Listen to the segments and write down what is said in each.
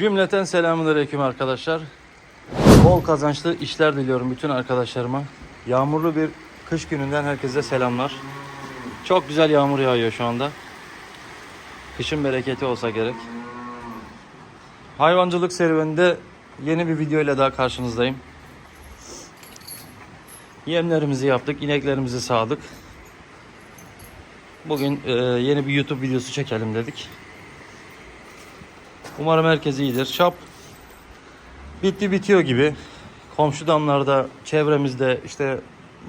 Cümleten selamünaleyküm arkadaşlar. Bol kazançlı işler diliyorum bütün arkadaşlarıma. Yağmurlu bir kış gününden herkese selamlar. Çok güzel yağmur yağıyor şu anda. Kışın bereketi olsa gerek. Hayvancılık serüveninde yeni bir video ile daha karşınızdayım. Yemlerimizi yaptık, ineklerimizi sağdık. Bugün e, yeni bir YouTube videosu çekelim dedik. Umarım herkes iyidir. Şap bitti bitiyor gibi. Komşu damlarda, çevremizde işte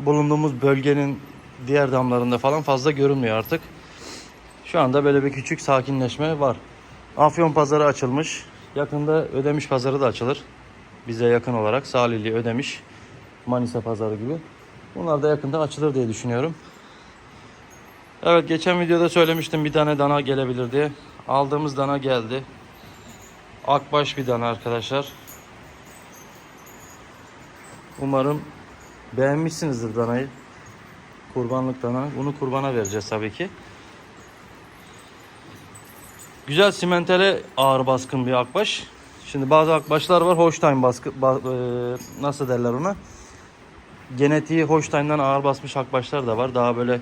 bulunduğumuz bölgenin diğer damlarında falan fazla görünmüyor artık. Şu anda böyle bir küçük sakinleşme var. Afyon pazarı açılmış. Yakında Ödemiş pazarı da açılır. Bize yakın olarak Salihli, Ödemiş, Manisa pazarı gibi. Bunlar da yakında açılır diye düşünüyorum. Evet geçen videoda söylemiştim bir tane dana gelebilir diye. Aldığımız dana geldi. Akbaş bir dana arkadaşlar. Umarım beğenmişsinizdir danayı. Kurbanlık dana. Bunu kurbana vereceğiz tabii ki. Güzel simentele ağır baskın bir akbaş. Şimdi bazı akbaşlar var Holstein baskı ba- e, nasıl derler ona? Genetiği Holstein'den ağır basmış akbaşlar da var. Daha böyle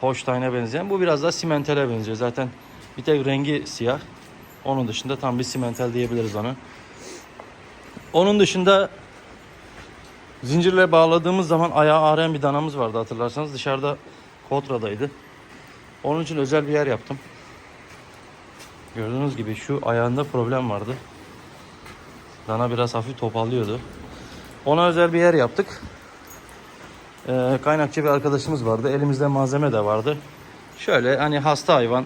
Holstein'e benzeyen. Bu biraz daha simentele benziyor. Zaten bir tek rengi siyah. Onun dışında tam bir simental diyebiliriz ona. Onun dışında zincirle bağladığımız zaman ayağı ağrıyan bir danamız vardı hatırlarsanız. Dışarıda Kotra'daydı. Onun için özel bir yer yaptım. Gördüğünüz gibi şu ayağında problem vardı. Dana biraz hafif topallıyordu. Ona özel bir yer yaptık. Ee, kaynakçı bir arkadaşımız vardı. Elimizde malzeme de vardı. Şöyle hani hasta hayvan,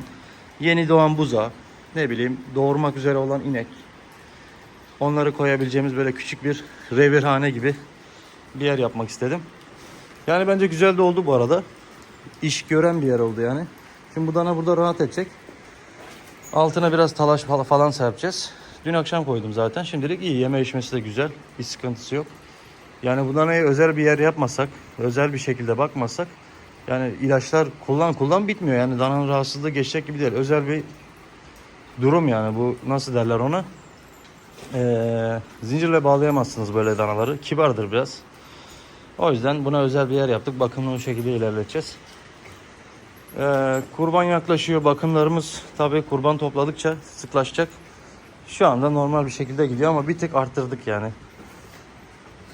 yeni doğan buza, ne bileyim doğurmak üzere olan inek. Onları koyabileceğimiz böyle küçük bir revirhane gibi bir yer yapmak istedim. Yani bence güzel de oldu bu arada. İş gören bir yer oldu yani. Şimdi bu dana burada rahat edecek. Altına biraz talaş fal- falan serpeceğiz. Dün akşam koydum zaten. Şimdilik iyi. Yeme içmesi de güzel. Bir sıkıntısı yok. Yani bu danaya özel bir yer yapmasak, özel bir şekilde bakmasak yani ilaçlar kullan kullan bitmiyor. Yani dananın rahatsızlığı geçecek gibi değil. Özel bir durum yani bu nasıl derler ona? Ee, zincirle bağlayamazsınız böyle danaları. Kibardır biraz. O yüzden buna özel bir yer yaptık. Bakımını o şekilde ilerleteceğiz. Ee, kurban yaklaşıyor. Bakımlarımız tabii kurban topladıkça sıklaşacak. Şu anda normal bir şekilde gidiyor ama bir tık arttırdık yani.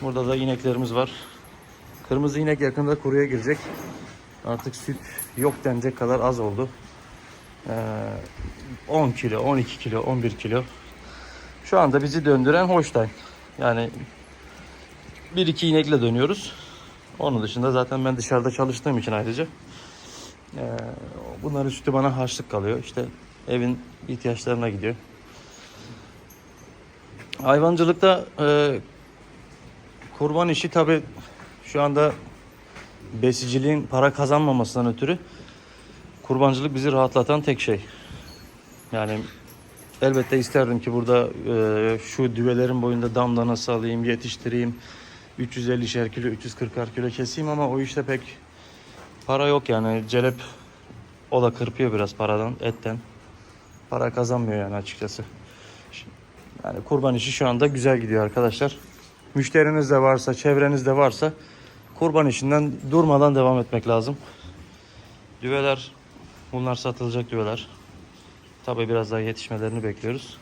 Burada da ineklerimiz var. Kırmızı inek yakında kuruya girecek. Artık süt yok denecek kadar az oldu. Ee, 10 kilo, 12 kilo, 11 kilo. Şu anda bizi döndüren Holstein. Yani bir iki inekle dönüyoruz. Onun dışında zaten ben dışarıda çalıştığım için ayrıca ee, bunların sütü bana harçlık kalıyor. İşte evin ihtiyaçlarına gidiyor. Hayvancılıkta e, kurban işi tabi şu anda besiciliğin para kazanmamasından ötürü kurbancılık bizi rahatlatan tek şey. Yani elbette isterdim ki burada e, şu düvelerin boyunda dam danası alayım, yetiştireyim. 350'şer kilo, 340'ar kilo keseyim ama o işte pek para yok yani. Celep o da kırpıyor biraz paradan, etten. Para kazanmıyor yani açıkçası. Yani kurban işi şu anda güzel gidiyor arkadaşlar. Müşteriniz de varsa, çevrenizde varsa kurban işinden durmadan devam etmek lazım. Düveler, bunlar satılacak düveler. Tabii biraz daha yetişmelerini bekliyoruz.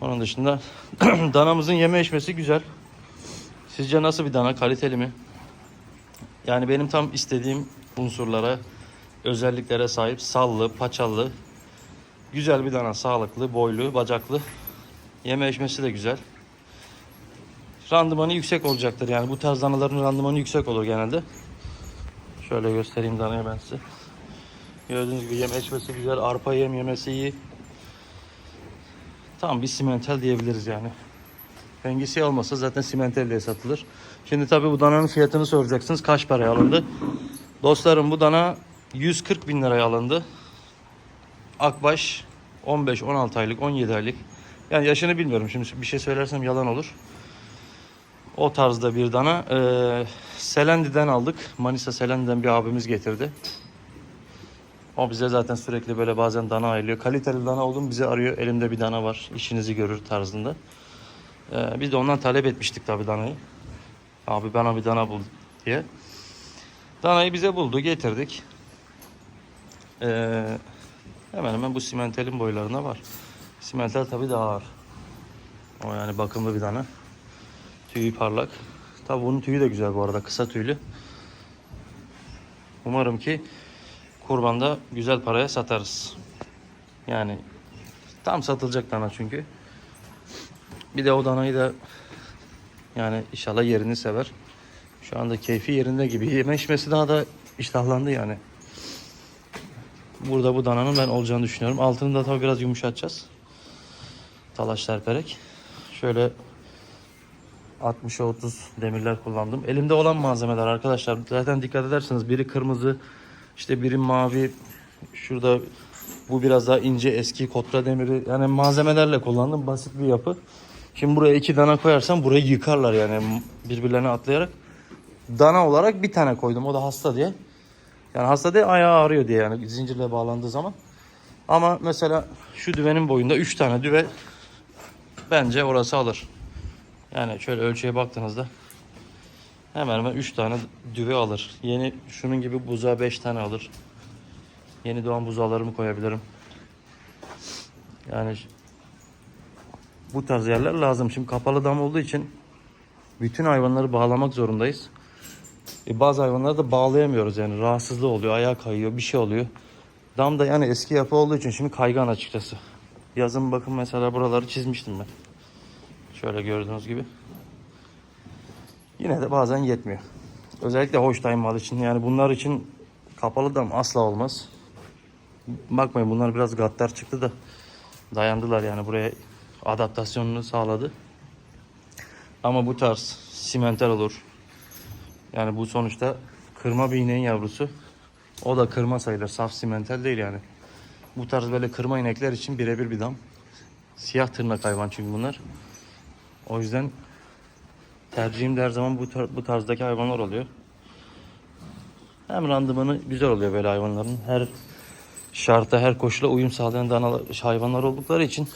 Onun dışında danamızın yeme içmesi güzel. Sizce nasıl bir dana? Kaliteli mi? Yani benim tam istediğim unsurlara, özelliklere sahip sallı, paçalı, güzel bir dana, sağlıklı, boylu, bacaklı. Yeme içmesi de güzel. Randımanı yüksek olacaktır. Yani bu tarz danaların randımanı yüksek olur genelde. Şöyle göstereyim danayı ben size. Gördüğünüz gibi yeme içmesi güzel. Arpa yem yemesi iyi. Tam bir simental diyebiliriz yani. Rengi siyah olmasa zaten simental diye satılır. Şimdi tabii bu dananın fiyatını soracaksınız. Kaç paraya alındı? Dostlarım bu dana 140 bin liraya alındı. Akbaş 15-16 aylık, 17 aylık. Yani yaşını bilmiyorum. Şimdi bir şey söylersem yalan olur. O tarzda bir dana. Ee, Selendi'den aldık. Manisa Selendi'den bir abimiz getirdi. O bize zaten sürekli böyle bazen dana ayırıyor. Kaliteli dana oldum bizi arıyor. Elimde bir dana var. işinizi görür tarzında. Ee, biz de ondan talep etmiştik tabii danayı. Abi bana bir dana bul diye. Danayı bize buldu getirdik. Ee, hemen hemen bu simentelin boylarına var. Simentel tabii daha ağır. O yani bakımlı bir dana. Tüyü parlak. Tabii bunun tüyü de güzel bu arada kısa tüylü. Umarım ki kurbanda güzel paraya satarız. Yani tam satılacak dana çünkü. Bir de o danayı da yani inşallah yerini sever. Şu anda keyfi yerinde gibi. Yeme daha da iştahlandı yani. Burada bu dananın ben olacağını düşünüyorum. Altını da tabii biraz yumuşatacağız. Talaş serperek. Şöyle 60'a 30 demirler kullandım. Elimde olan malzemeler arkadaşlar. Zaten dikkat ederseniz biri kırmızı, işte biri mavi. Şurada bu biraz daha ince eski kotra demiri. Yani malzemelerle kullandım. Basit bir yapı. Şimdi buraya iki dana koyarsam burayı yıkarlar yani birbirlerine atlayarak. Dana olarak bir tane koydum. O da hasta diye. Yani hasta değil ayağı ağrıyor diye yani zincirle bağlandığı zaman. Ama mesela şu düvenin boyunda 3 tane düve bence orası alır. Yani şöyle ölçüye baktığınızda hemen hemen 3 tane düve alır. Yeni şunun gibi buzağı 5 tane alır. Yeni doğan buzağlarımı koyabilirim. Yani bu tarz yerler lazım. Şimdi kapalı dam olduğu için bütün hayvanları bağlamak zorundayız. E bazı hayvanları da bağlayamıyoruz yani rahatsızlığı oluyor, ayağa kayıyor, bir şey oluyor. Dam da yani eski yapı olduğu için şimdi kaygan açıkçası. Yazın bakın mesela buraları çizmiştim ben. Şöyle gördüğünüz gibi. Yine de bazen yetmiyor. Özellikle Holstein mal için yani bunlar için kapalı dam asla olmaz. Bakmayın bunlar biraz gaddar çıktı da dayandılar yani buraya adaptasyonunu sağladı. Ama bu tarz simental olur. Yani bu sonuçta kırma bir ineğin yavrusu. O da kırma sayılır. Saf simental değil yani. Bu tarz böyle kırma inekler için birebir bir dam. Siyah tırnak hayvan çünkü bunlar. O yüzden tercihim de her zaman bu, tar- bu tarzdaki hayvanlar oluyor. Hem randımanı güzel oluyor böyle hayvanların. Her şarta, her koşula uyum sağlayan danalar, hayvanlar oldukları için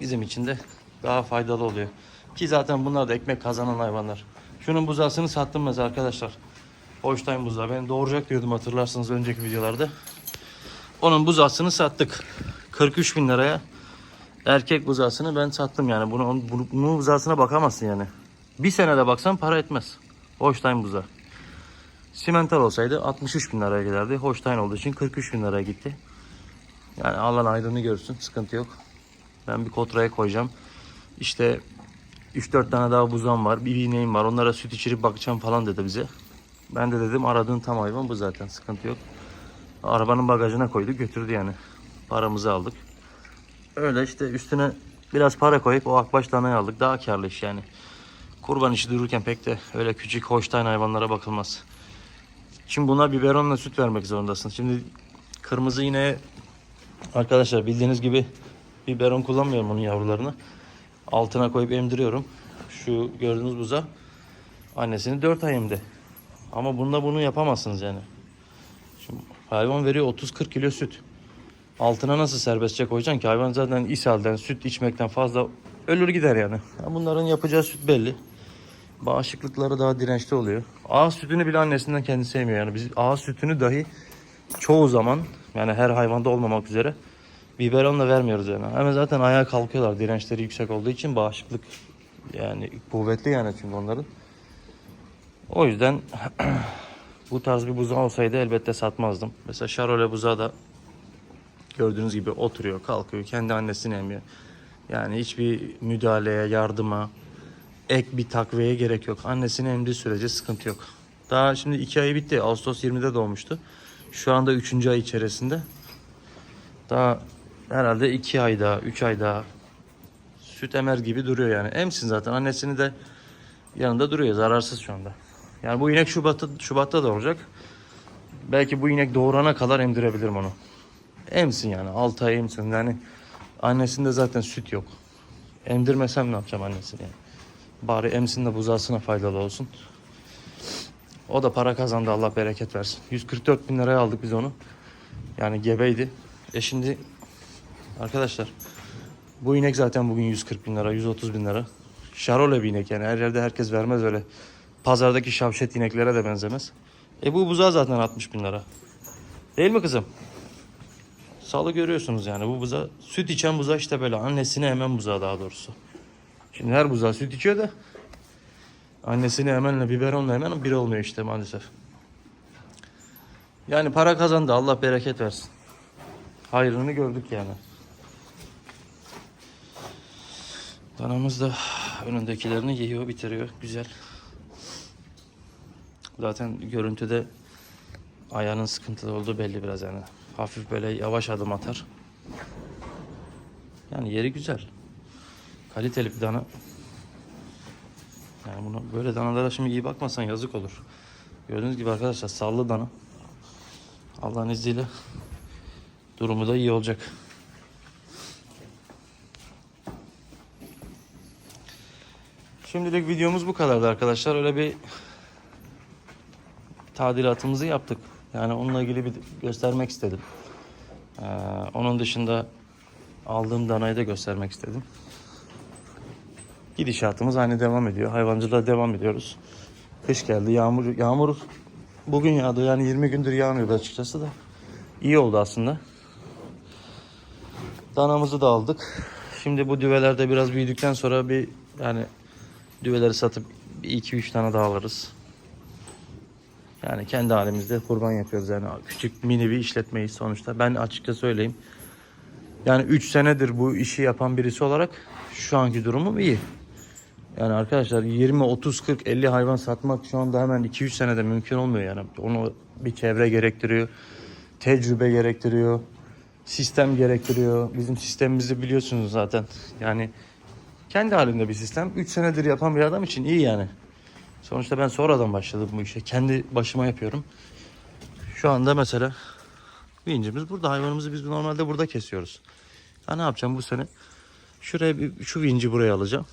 bizim için de daha faydalı oluyor. Ki zaten bunlar da ekmek kazanan hayvanlar. Şunun buzağısını sattım mesela arkadaşlar. Holstein buzağı. Ben doğuracak diyordum hatırlarsınız önceki videolarda. Onun buzağısını sattık. 43 bin liraya erkek buzağısını ben sattım yani. Bunu, bunun buzağısına bakamazsın yani. Bir senede baksan para etmez. Holstein buzağı. Simental olsaydı 63 bin liraya giderdi. Holstein olduğu için 43 bin liraya gitti. Yani alan aydını görsün. Sıkıntı yok. Ben bir kotraya koyacağım. İşte 3-4 tane daha buzağım var. Bir ineğim var. Onlara süt içirip bakacağım falan dedi bize. Ben de dedim aradığın tam hayvan bu zaten. Sıkıntı yok. Arabanın bagajına koydu götürdü yani. Paramızı aldık. Öyle işte üstüne biraz para koyup o akbaş danayı aldık. Daha karlı iş yani. Kurban işi dururken pek de öyle küçük hoştayn hayvanlara bakılmaz. Şimdi buna biberonla süt vermek zorundasın. Şimdi kırmızı ineğe arkadaşlar bildiğiniz gibi biberon kullanmıyorum onun yavrularını. Altına koyup emdiriyorum. Şu gördüğünüz buza annesini 4 ay emdi. Ama bunda bunu yapamazsınız yani. Şimdi hayvan veriyor 30-40 kilo süt. Altına nasıl serbestçe koyacaksın ki? Hayvan zaten ishalden, süt içmekten fazla ölür gider yani. Ya Bunların yapacağı süt belli. Bağışıklıkları daha dirençli oluyor. Ağız sütünü bile annesinden kendisi sevmiyor. Yani biz ağız sütünü dahi çoğu zaman yani her hayvanda olmamak üzere biberonla vermiyoruz yani. Ama zaten ayağa kalkıyorlar dirençleri yüksek olduğu için bağışıklık yani kuvvetli yani çünkü onların. O yüzden bu tarz bir buzağı olsaydı elbette satmazdım. Mesela Charolais buzağı da gördüğünüz gibi oturuyor, kalkıyor, kendi annesini emiyor. Yani hiçbir müdahaleye, yardıma, ek bir takviyeye gerek yok. Annesini emdiği sürece sıkıntı yok. Daha şimdi 2 ayı bitti. Ağustos 20'de doğmuştu. Şu anda 3. ay içerisinde. Daha herhalde 2 ay daha, 3 ay daha süt emer gibi duruyor yani. Emsin zaten. Annesini de yanında duruyor. Zararsız şu anda. Yani bu inek Şubat'ta, Şubat'ta doğuracak. Belki bu inek doğurana kadar emdirebilirim onu. Emsin yani. 6 ay emsin. Yani annesinde zaten süt yok. Emdirmesem ne yapacağım annesini yani. Bari emsin de buzağısına faydalı olsun. O da para kazandı Allah bereket versin. 144 bin liraya aldık biz onu. Yani gebeydi. E şimdi arkadaşlar bu inek zaten bugün 140 bin lira, 130 bin lira. Şarole bir inek yani her yerde herkes vermez öyle. Pazardaki şavşet ineklere de benzemez. E bu buzağı zaten 60 bin lira. Değil mi kızım? Salı görüyorsunuz yani bu buza süt içen buza işte böyle annesine hemen buzağı daha doğrusu. Şimdi her buzağı süt içiyor da annesini hemenle biberonla hemen bir olmuyor işte maalesef. Yani para kazandı Allah bereket versin. Hayrını gördük yani. Danamız da önündekilerini yiyor bitiriyor güzel. Zaten görüntüde ayağının sıkıntılı olduğu belli biraz yani. Hafif böyle yavaş adım atar. Yani yeri güzel. Kaliteli bir dana. Yani bunu böyle danalara şimdi iyi bakmasan yazık olur. Gördüğünüz gibi arkadaşlar sallı dana. Allah'ın izniyle durumu da iyi olacak. Şimdilik videomuz bu kadardı arkadaşlar. Öyle bir tadilatımızı yaptık. Yani onunla ilgili bir göstermek istedim. Ee, onun dışında aldığım danayı da göstermek istedim. Gidişatımız aynı devam ediyor. Hayvancılığa devam ediyoruz. Kış geldi. Yağmur yağmur bugün yağdı. Yani 20 gündür yağmıyordu açıkçası da. İyi oldu aslında. Danamızı da aldık. Şimdi bu düvelerde biraz büyüdükten sonra bir yani düveleri satıp 2-3 tane daha alırız. Yani kendi halimizde kurban yapıyoruz yani küçük mini bir işletmeyiz sonuçta. Ben açıkça söyleyeyim. Yani 3 senedir bu işi yapan birisi olarak şu anki durumum iyi. Yani arkadaşlar 20, 30, 40, 50 hayvan satmak şu anda hemen 2-3 senede mümkün olmuyor yani. Onu bir çevre gerektiriyor. Tecrübe gerektiriyor. Sistem gerektiriyor. Bizim sistemimizi biliyorsunuz zaten. Yani kendi halinde bir sistem. 3 senedir yapan bir adam için iyi yani. Sonuçta ben sonradan başladım bu işe. Kendi başıma yapıyorum. Şu anda mesela vincimiz burada. Hayvanımızı biz normalde burada kesiyoruz. Ya ne yapacağım bu sene? Şuraya bir, şu vinci buraya alacağım.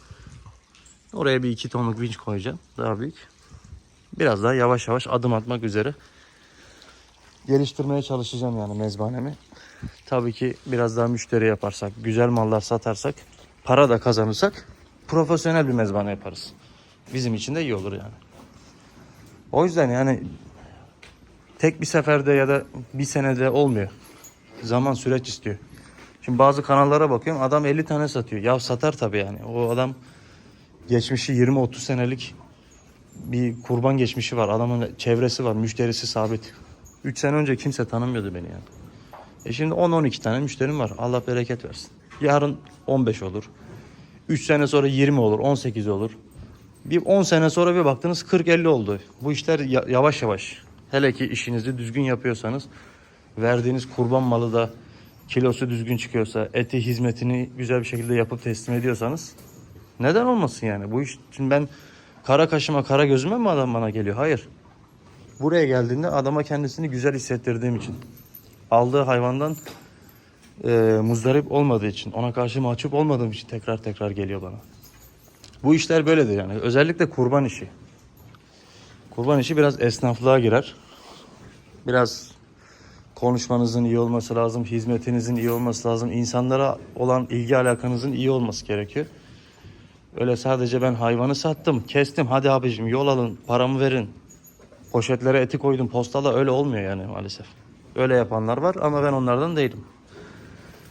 Oraya bir iki tonluk vinç koyacağım. Daha büyük. Biraz daha yavaş yavaş adım atmak üzere. Geliştirmeye çalışacağım yani mezbanemi. Tabii ki biraz daha müşteri yaparsak, güzel mallar satarsak, para da kazanırsak profesyonel bir mezbane yaparız. Bizim için de iyi olur yani. O yüzden yani tek bir seferde ya da bir senede olmuyor. Zaman süreç istiyor. Şimdi bazı kanallara bakıyorum adam 50 tane satıyor. Ya satar tabii yani. O adam geçmişi 20-30 senelik bir kurban geçmişi var. Adamın çevresi var, müşterisi sabit. 3 sene önce kimse tanımıyordu beni yani. E şimdi 10-12 tane müşterim var. Allah bereket versin. Yarın 15 olur. 3 sene sonra 20 olur, 18 olur. Bir 10 sene sonra bir baktınız 40-50 oldu. Bu işler ya- yavaş yavaş. Hele ki işinizi düzgün yapıyorsanız, verdiğiniz kurban malı da kilosu düzgün çıkıyorsa, eti hizmetini güzel bir şekilde yapıp teslim ediyorsanız neden olmasın yani? Bu iş şimdi ben kara kaşıma kara gözüme mi adam bana geliyor? Hayır. Buraya geldiğinde adama kendisini güzel hissettirdiğim için. Aldığı hayvandan e, muzdarip olmadığı için, ona karşı mahcup olmadığım için tekrar tekrar geliyor bana. Bu işler böyledir yani. Özellikle kurban işi. Kurban işi biraz esnaflığa girer. Biraz konuşmanızın iyi olması lazım, hizmetinizin iyi olması lazım, insanlara olan ilgi alakanızın iyi olması gerekiyor. Öyle sadece ben hayvanı sattım, kestim, hadi abicim yol alın, paramı verin. Poşetlere eti koydum, postala öyle olmuyor yani maalesef. Öyle yapanlar var ama ben onlardan değilim.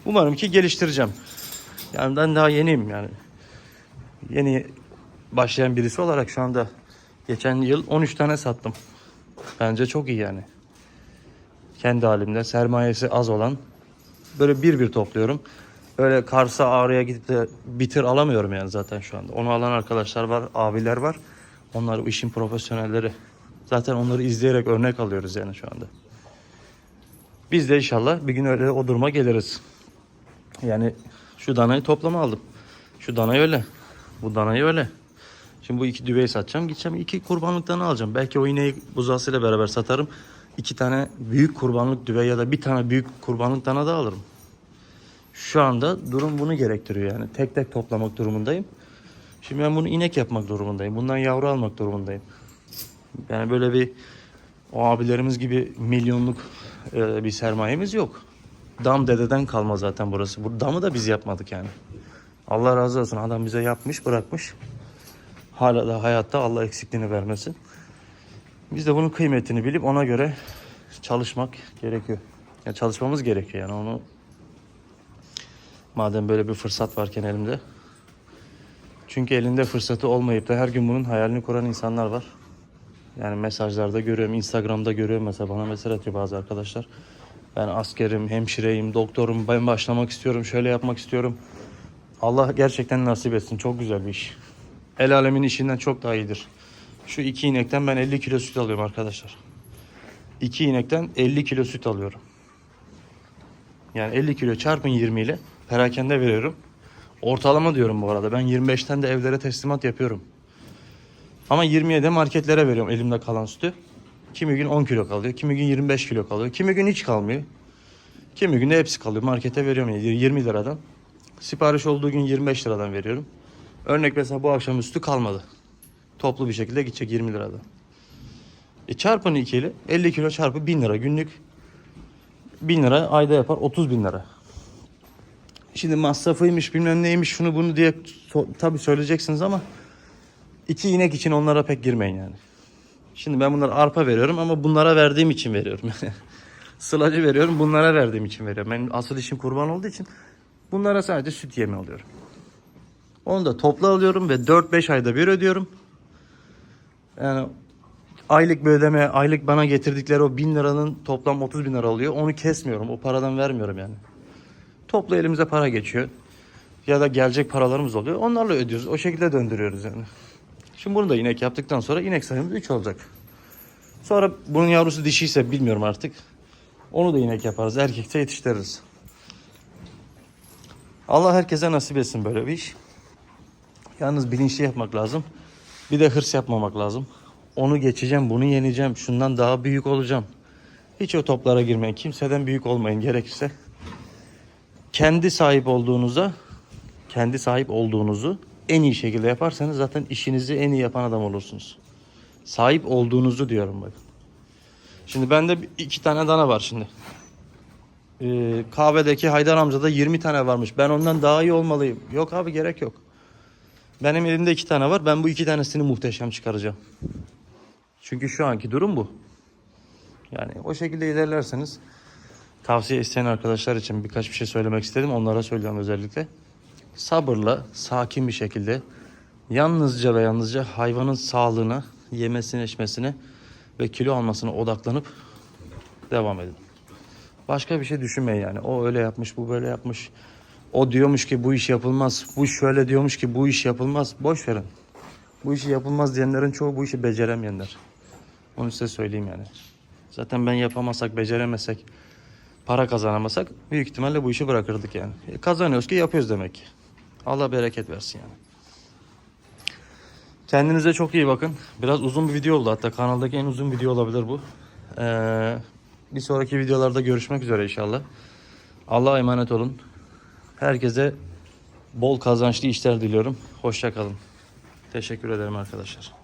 Umarım ki geliştireceğim. Yani ben daha yeniyim yani. Yeni başlayan birisi olarak şu anda geçen yıl 13 tane sattım. Bence çok iyi yani. Kendi halimde sermayesi az olan böyle bir bir topluyorum. Öyle Kars'a Ağrı'ya gidip de bitir alamıyorum yani zaten şu anda. Onu alan arkadaşlar var, abiler var. Onlar bu işin profesyonelleri. Zaten onları izleyerek örnek alıyoruz yani şu anda. Biz de inşallah bir gün öyle o duruma geliriz. Yani şu danayı toplama aldım. Şu danayı öyle. Bu danayı öyle. Şimdi bu iki düveyi satacağım. Gideceğim iki kurbanlık dana alacağım. Belki o ineği buzağısıyla beraber satarım. İki tane büyük kurbanlık düve ya da bir tane büyük kurbanlık dana da alırım. Şu anda durum bunu gerektiriyor yani. Tek tek toplamak durumundayım. Şimdi ben bunu inek yapmak durumundayım. Bundan yavru almak durumundayım. Yani böyle bir o abilerimiz gibi milyonluk e, bir sermayemiz yok. Dam dededen kalma zaten burası. Bu damı da biz yapmadık yani. Allah razı olsun adam bize yapmış bırakmış. Hala da hayatta Allah eksikliğini vermesin. Biz de bunun kıymetini bilip ona göre çalışmak gerekiyor. Ya çalışmamız gerekiyor yani onu madem böyle bir fırsat varken elimde. Çünkü elinde fırsatı olmayıp da her gün bunun hayalini kuran insanlar var. Yani mesajlarda görüyorum, Instagram'da görüyorum mesela bana mesaj atıyor bazı arkadaşlar. Ben askerim, hemşireyim, doktorum, ben başlamak istiyorum, şöyle yapmak istiyorum. Allah gerçekten nasip etsin. Çok güzel bir iş. El alemin işinden çok daha iyidir. Şu iki inekten ben 50 kilo süt alıyorum arkadaşlar. İki inekten 50 kilo süt alıyorum. Yani 50 kilo çarpın 20 ile perakende veriyorum. Ortalama diyorum bu arada. Ben 25'ten de evlere teslimat yapıyorum. Ama 20'ye de marketlere veriyorum elimde kalan sütü. Kimi gün 10 kilo kalıyor, kimi gün 25 kilo kalıyor, kimi gün hiç kalmıyor. Kimi gün de hepsi kalıyor. Markete veriyorum 20 liradan. Sipariş olduğu gün 25 liradan veriyorum. Örnek mesela bu akşam üstü kalmadı. Toplu bir şekilde gidecek 20 liradan. E çarpın 2 ile 50 kilo çarpı 1000 lira günlük 1000 lira ayda yapar 30 bin lira. Şimdi masrafıymış bilmem neymiş şunu bunu diye tabii söyleyeceksiniz ama iki inek için onlara pek girmeyin yani. Şimdi ben bunlara arpa veriyorum ama bunlara verdiğim için veriyorum. Sılacı veriyorum bunlara verdiğim için veriyorum. Benim asıl işim kurban olduğu için bunlara sadece süt yemi alıyorum. Onu da toplu alıyorum ve 4-5 ayda bir ödüyorum. Yani aylık bir ödeme, aylık bana getirdikleri o 1000 liranın toplam 30 bin lira oluyor. Onu kesmiyorum. O paradan vermiyorum yani. Toplu elimize para geçiyor. Ya da gelecek paralarımız oluyor. Onlarla ödüyoruz. O şekilde döndürüyoruz yani. Şimdi bunu da inek yaptıktan sonra inek sayımız 3 olacak. Sonra bunun yavrusu dişiyse bilmiyorum artık. Onu da inek yaparız. Erkekse yetiştiririz. Allah herkese nasip etsin böyle bir iş. Yalnız bilinçli yapmak lazım. Bir de hırs yapmamak lazım. Onu geçeceğim, bunu yeneceğim, şundan daha büyük olacağım. Hiç o toplara girmeyin. Kimseden büyük olmayın gerekirse. Kendi sahip olduğunuza, kendi sahip olduğunuzu en iyi şekilde yaparsanız zaten işinizi en iyi yapan adam olursunuz. Sahip olduğunuzu diyorum bakın. Şimdi bende iki tane dana var şimdi. Ee, kahvedeki Haydar amcada 20 tane varmış. Ben ondan daha iyi olmalıyım. Yok abi gerek yok. Benim elimde iki tane var. Ben bu iki tanesini muhteşem çıkaracağım. Çünkü şu anki durum bu. Yani o şekilde ilerlerseniz tavsiye isteyen arkadaşlar için birkaç bir şey söylemek istedim. Onlara söylüyorum özellikle. Sabırla, sakin bir şekilde yalnızca ve yalnızca hayvanın sağlığına, yemesine, içmesine ve kilo almasına odaklanıp devam edin. Başka bir şey düşünmeyin yani. O öyle yapmış, bu böyle yapmış. O diyormuş ki bu iş yapılmaz. Bu şöyle diyormuş ki bu iş yapılmaz. Boş verin. Bu işi yapılmaz diyenlerin çoğu bu işi beceremeyenler. Onu size söyleyeyim yani. Zaten ben yapamazsak, beceremezsek, para kazanamasak büyük ihtimalle bu işi bırakırdık yani. E, kazanıyoruz ki yapıyoruz demek ki. Allah bereket versin yani. Kendinize çok iyi bakın. Biraz uzun bir video oldu hatta kanaldaki en uzun video olabilir bu. Ee, bir sonraki videolarda görüşmek üzere inşallah. Allah'a emanet olun. Herkese bol kazançlı işler diliyorum. Hoşça kalın. Teşekkür ederim arkadaşlar.